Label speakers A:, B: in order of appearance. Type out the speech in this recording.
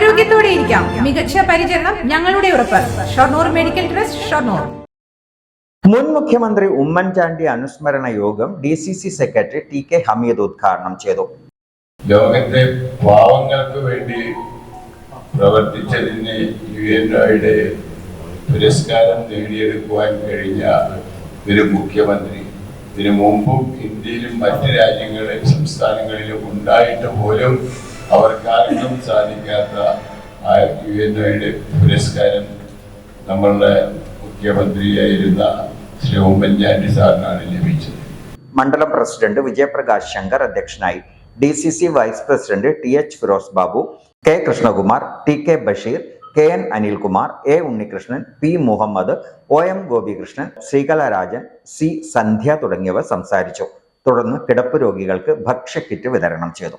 A: ആരോഗ്യത്തോടെ ഇരിക്കാം. മികച്ച പരിചരണം ഞങ്ങളുടെ ഉറപ്പ്. Shoranur medical trust Shoranur.
B: മുൻ മുഖ്യമന്ത്രി ഉമ്മൻചാണ്ടി അനുസ്മരണ യോഗം D C C secretary T K Hameed ഉദ്ഘാടനം ചെയ്തു.
C: ലോകത്തെ പാവങ്ങൾക്ക് വേണ്ടി പ്രവർത്തിച്ചതിന് യു എൻ ഐയുടെ പുരസ്കാരം നേടിയെടുക്കുവാൻ കഴിഞ്ഞ ഒരു മുഖ്യമന്ത്രി. ഇതിനു മുമ്പും ഇന്ത്യയിലും മറ്റ് രാജ്യങ്ങളിലും സംസ്ഥാനങ്ങളിലും ഉണ്ടായിട്ട് പോലും അവർക്കാർക്കും സാധിക്കാത്ത ആ യു എൻ ഒയുടെ പുരസ്കാരം നമ്മളുടെ മുഖ്യമന്ത്രിയായിരുന്ന ശ്രീ ഉമ്മൻചാണ്ടി സാറിനാണ് ലഭിച്ചത്.
B: മണ്ഡലം പ്രസിഡന്റ് വിജയപ്രകാശ് ശങ്കർ അധ്യക്ഷനായി D C C vice president T H Firoz Babu K Krishnakumar T K Basheer K N Anilkumar A Unnikrishnan P Muhammad O M Gopikrishnan Sreekala Rajan C Sandhya തുടങ്ങിയവർ സംസാരിച്ചു. തുടർന്ന് കിടപ്പ് രോഗികൾക്ക് ഭക്ഷ്യക്കിറ്റ് വിതരണം ചെയ്തു.